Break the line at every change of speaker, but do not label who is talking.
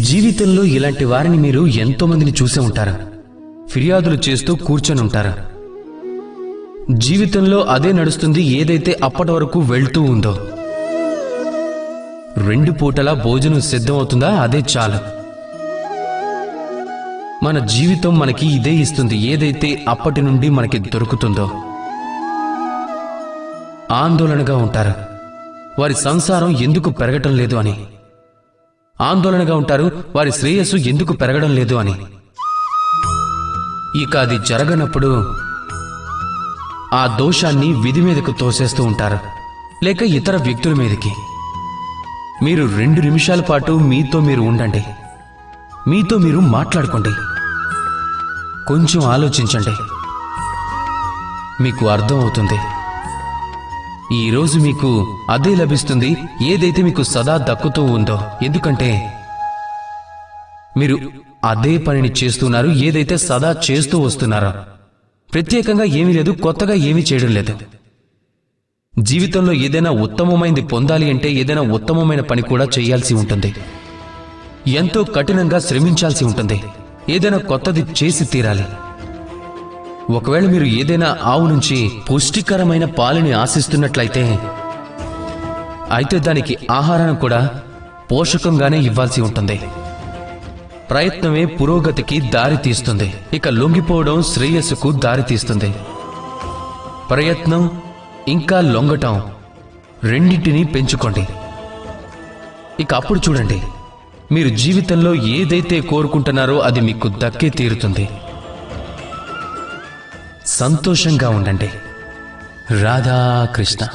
జీవితంలో ఇలాంటి వారిని మీరు ఎంతో మందిని చూసే ఉంటారు? ఫిర్యాదులు చేస్తూ కూర్చొని ఉంటారు? జీవితంలో అదే నడుస్తుంది ఏదైతే అప్పటి వరకు వెళ్తూ ఉందో. రెండు పూటలా భోజనం సిద్ధమవుతుందా? అదే చాలు. మన జీవితం మనకి ఇదే ఇస్తుంది ఏదైతే అప్పటి నుండి మనకి దొరుకుతుందో. ఆందోళనగా ఉంటారు? వారి సంసారం ఎందుకు పెరగటం లేదు అని. ఆందోళనగా ఉంటారు. వారి శ్రేయస్సు ఎందుకు పెరగడం లేదు అని. ఇక అది జరగనప్పుడు ఆ దోషాన్ని విధి మీదకు తోసేస్తూ ఉంటారు. లేక ఇతర వ్యక్తుల మీదకి. మీరు రెండు నిమిషాల పాటు మీతో మీరు ఉండండి. మీతో మీరు మాట్లాడుకోండి. కొంచెం ఆలోచించండి. మీకు అర్థం అవుతుంది. ఈరోజు మీకు అదే లభిస్తుంది. ఏదైతే మీకు సదా దక్కుతూ ఉందో. ఎందుకంటే మీరు అదే పనిని చేస్తున్నారు. ఏదైతే సదా చేస్తూ వస్తున్నారో. ప్రత్యేకంగా ఏమీ లేదు. కొత్తగా ఏమీ చేయడం లేదు. జీవితంలో ఏదైనా ఉత్తమమైనది పొందాలి అంటే ఏదైనా ఉత్తమమైన పని కూడా చేయాల్సి ఉంటుంది. ఎంతో కఠినంగా శ్రమించాల్సి ఉంటుంది. ఏదైనా కొత్తది చేసి తీరాలి. ఒకవేళ మీరు ఏదైనా ఆవు నుంచి పుష్టికరమైన పాలని ఆశిస్తున్నట్లయితే అయితే దానికి ఆహారాన్ని కూడా పోషకంగానే ఇవ్వాల్సి ఉంటుంది. ప్రయత్నమే పురోగతికి దారి తీస్తుంది. ఇక లొంగిపోవడం శ్రేయస్సుకు దారి తీస్తుంది. ప్రయత్నం ఇంకా లొంగటం రెండింటినీ పెంచుకోండి. ఇక అప్పుడు చూడండి మీరు జీవితంలో ఏదైతే కోరుకుంటున్నారో అది మీకు దక్కే తీరుతుంది. సంతోషంగా ఉండండి. రాధాకృష్ణ.